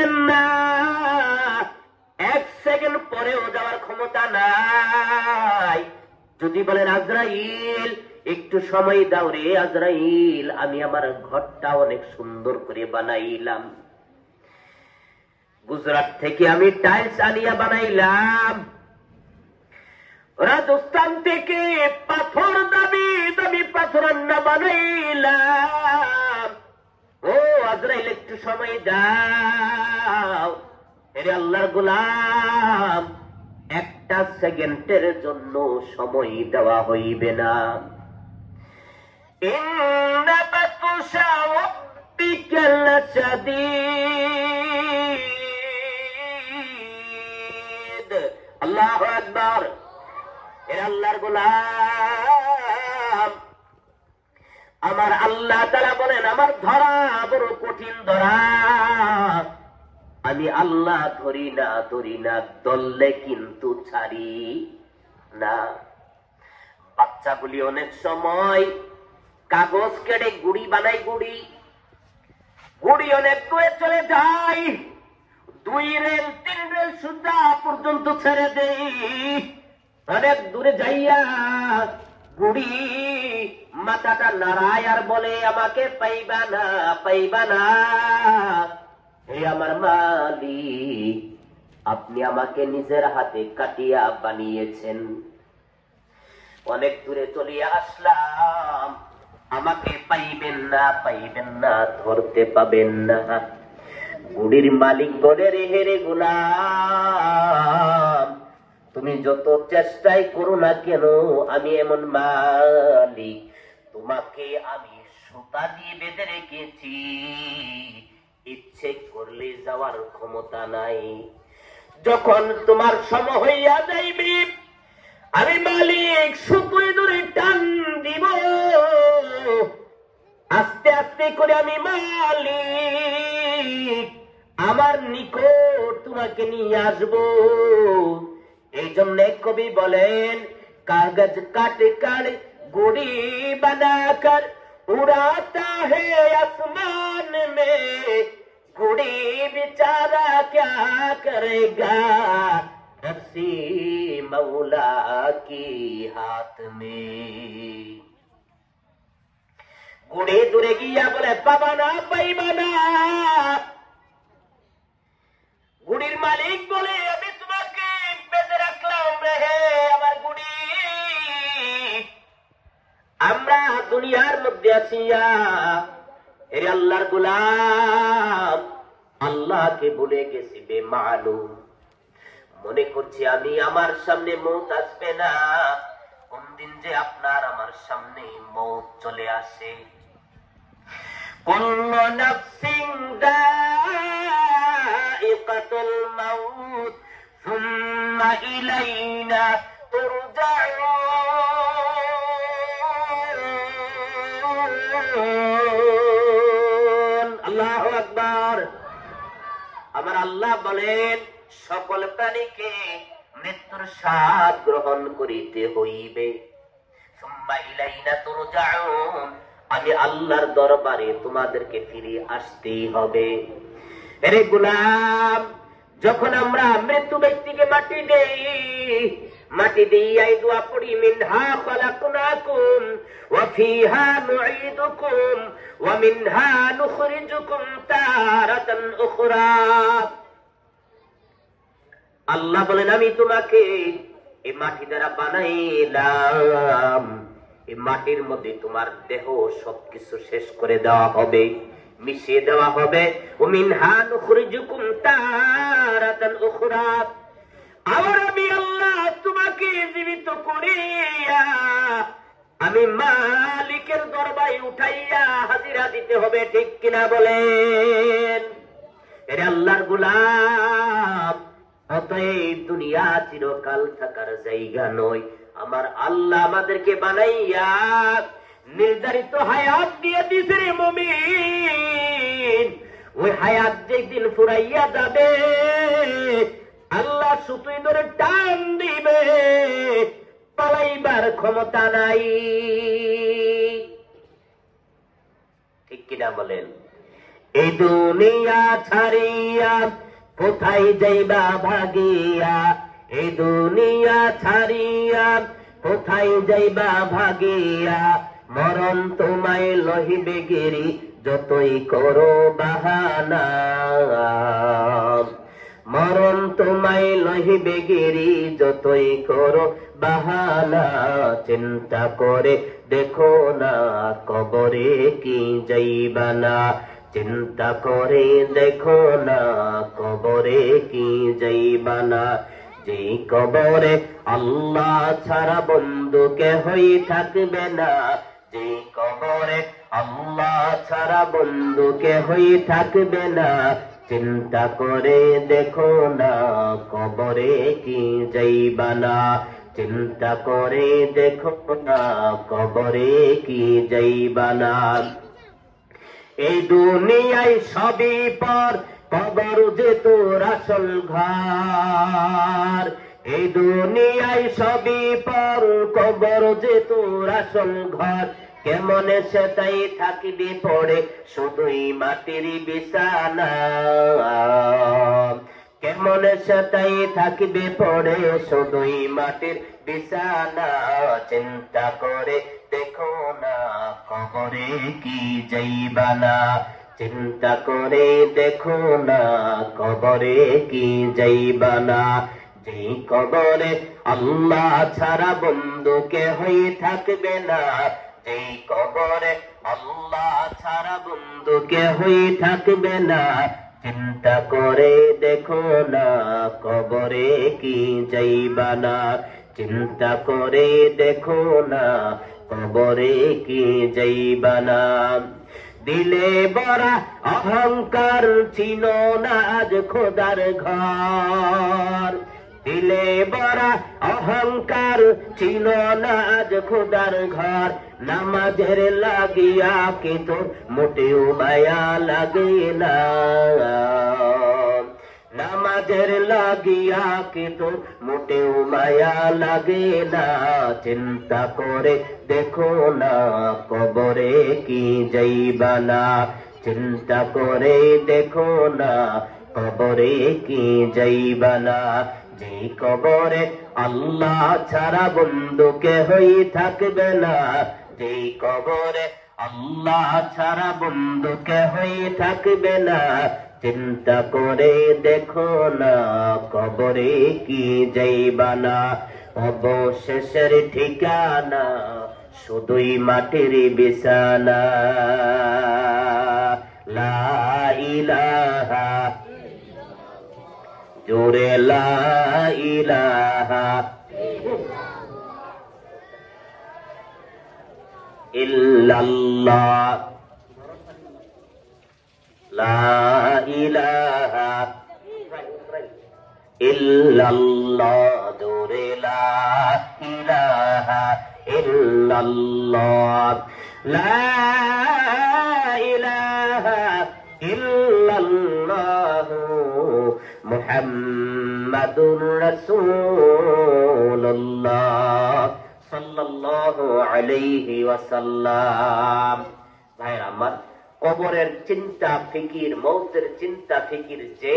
পারবেন না। এক সেকেন্ড পরেও যাওয়ার ক্ষমতা নাই। যদি বলেন, আজরাইল, একটু সময় দাও রে, আজরাইল, আমি আমার ঘরটা অনেক সুন্দর করে বানাইলাম। গুজরাট থেকে আমি টাইলস আনিয়া বানাইলাম। রাজস্থান থেকে পাথর দামি দামি পাথর আন্না বানাইলাম। ও আজরাইল একটু সময় দাও। এরে আল্লাহর গোলাম, একটা সেকেন্ডের জন্য সময় দেওয়া হইবে না। আল্লাহ আল্লাহর গোলাম আমার আল্লাহ তারা বলেন, আমার ধরা বড় কঠিন ধরা। আমি আল্লাহ ধরি না ধরি না, দললে কিন্তু ছাড়ি না। বাচ্চাগুলি অনেক সময় কাগজ কেটে গুড়ি বানাই গুড়ি। গুড়ি অনেক দূরে চলে যায়। দুই রেল, তিন রেল সুদ্ধা পর্যন্ত ছেড়ে দেই। অনেক দূরে যাইয়া গুড়ি মাথাটা নাড়ায় আর বলে, আমাকে পাইবা না পাইবা না। হে আমার মালিক, আপনি আমাকে নিজের হাতে কাটিয়া বানিয়েছেন। অনেক দূরে চলিয়া আসলাম। আমাকে পাইবেন না পাইবেন না, ধরতে পাবেন না। গুড়ির মালিক বলে, রে হেরে গোলাম তুমি যত চেষ্টাই করো না কেন, আমি এমন মালিক। তোমাকে আমি সুতা দিয়ে বেঁধে রেখেছি। ইচ্ছে করলে যাওয়ার ক্ষমতা নাই। যখন তোমার সম হইয়া যাইবে, আমি মালিক সুতুই দূরে টান দিব। আস্তে আস্তে করে আমি মালিক, আমার নিকট তোমাকে নিয়ে আসব। कवि बोलें कागज़ काट कर गुड़ी बनाकर उड़ाता है आसमान में गुड़ी बेचारा क्या करेगा हसी मौला की हाथ में गुड़ी दुरेगी या बोले पवन आ মধ্যে আছিয়া এর আল্লাহর গুলাম আল্লাহকে বলে গেছি বে মালুম মনে করছি আমি আমার সামনে মৌত আসবে না কোন দিন যে আপনার আমার সামনে মৌত চলে আসে كل نفس ذائقة الموت ثم إلينا ترجعون আল্লাহ বলেন, সকল প্রাণীকে মৃত্যুর স্বাদ গ্রহণ করিতে হইবে। আমি আল্লাহর দরবারে তোমাদেরকে ফিরে আসতেই হবে। রে গুলাম, যখন আমরা মৃত্যু ব্যক্তিকে মাটি দেই, মাটি দিয়ে এই দোয়া পড়ি মিনহা খলাকনাকুম, ওয়া ফিহা নুঈদুকুম, ওয়া মিনহা নুখরিজুকুম তারাতান উখরা। আল্লাহ বলেন, আমি তোমাকে এই মাটি দ্বারা বানাইলাম। এই মাটির মধ্যে তোমার দেহ সবকিছু শেষ করে দেওয়া হবে, মিশিয়ে দেওয়া হবে। আবার আমি আল্লাহ তোমাকে জীবিত করিয়া, আমি মালিকের দরবারে উঠাইয়া হাজিরা দিতে হবে, ঠিক কিনা বলেন? এর আল্লাহর গুলাম অতএব দুনিয়া চিরকাল থাকার জায়গা নয়। আমার আল্লাহ আমাদেরকে বানাইয়া নির্ধারিত হায়াত দিয়ে দিছে রে মমিন। ওই হায়াত যেদিন ফুরাইয়া যাবে, আল্লাহ সুতুই ধরে টান দিবে। পালাইবার ক্ষমতা নাই। ঠিক কিনা বলেন? এই দুনিয়া ছাড়িয়া কোথায় যাইবা ভাগিয়া? এই দুনিয়া ছাড়িয়া কোথায় যাইবা ভাগিয়া? মরণ তোমায় লহিবে গিরি, যতই করো বাহানা। মরণ তোমায় লহিবে গিরি, যতই করো বাহানা। চিন্তা করে দেখো না কবরে কি যাইবানা চিন্তা করে দেখো না কবরে কি যাইবানা যে কবরে আল্লাহ ছাড়া বন্ধুকে হই থাকবে না। যে কবরে আল্লাহ ছাড়া বন্ধুকে হই থাকবে না। চিন্তা করে দেখো না কবরে কি যাইবানা চিন্তা করে দেখো না কবরে কি যাইবানা এই দুনিয়ায় সবই পর, কবর যে তোর আসল ঘর। এই দুনিয়ায় সবই পর, কবর যে তোর আসল ঘর। কেমনে সেটাই থাকিবি পড়ে শুধুই মাটির বিছানা। কেমনে সেটাই থাকিবে পড়ে শুধুই মাটির বিছানা। চিন্তা করে দেখো না কবরে কি যাইবানা চিন্তা করে দেখো না কবরে কি যাইবানা যে কবরে আল্লাহ ছাড়া বন্ধুকে হয়ে থাকবে না। যে কবরে আল্লাহ ছাড়া বন্ধুকে হয়ে থাকবে না। চিন্তা করে দেখো না কবরে কি যাইবানা চিন্তা করে দেখো না কবরে কি যাইবানা দিলে বড়া অহংকার ছিল না আজ খোদার ঘর। দিলে বড়া অহংকার ছিল না আজ খোদার ঘর। নামাজের লাগিয়া কে তোর মোটেও মায়া লাগে না। নামাজের লাগিয়া কে তোর মোটেও মায়া লাগে না চিন্তা করে দেখো না কবরে কি যাইবানা চিন্তা করে দেখো না কবরে কি যাইবানা যে কবরে আল্লাহ ছাড়া বন্ধুকে হই থাকবে না যে কবরে আল্লাহ ছাড়া বন্ধুকে হই থাকবে না চিন্তা করে দেখো না, কবরে কি যাইবানা? অবশেষের ঠিকানা শুধুই মাটির বিছানা। লা ইলাহা জোরে লা ইলাহা ইল্লাল্লাহ। লা ইলাহা ইল্লাল্লাহ, জোরে লা ইলাহা ইল্লাল্লাহ। লা ইলাহা ইল্লাল্লাহ, মুহাম্মাদুর রাসূলুল্লাহ সাল্লাল্লাহু আলাইহি ওয়াসাল্লাম। ভাইরা, আমার কবরের চিন্তা ফিকির, মৌতের চিন্তা ফিকির যে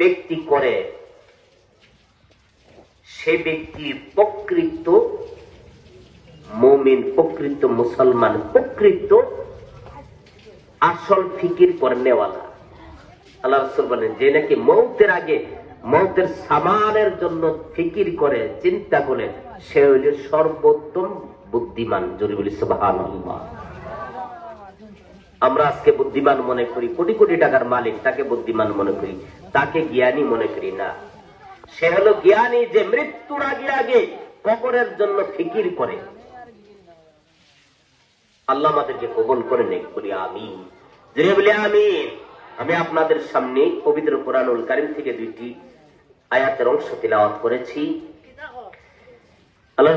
ব্যক্তি করে, সে ব্যক্তি প্রকৃত মুমিন, প্রকৃত মুসলমান, প্রকৃত আসল ফিকির করে নেওয়ালা আল্লাহ রসুল বলেন, যে নাকি মৌতের আগে, মৌতের সামানের জন্য ফিকির করে, চিন্তা করে, সে হইল সর্বোত্তম বুদ্ধিমান, জোরে বলি সুবাহান আমরা আজকে বুদ্ধিমান মনে করি, কোটি কোটি টাকার মালিক, তাকে বুদ্ধিমান মনে করি, তাকে জ্ঞানী মনে করি না। সে হলো জ্ঞানী যে মৃত্যুর আগে আগে কবরের জন্য ফিকির করে। আল্লাহ আমাদেরকে কবল করে নেই বলি আমি যে বলি আমি আমি আপনাদের সামনে পবিত্র কোরআনুল কারিম থেকে দুইটি আয়াতের অংশ তিলাওয়াত করেছি। আল্লাহ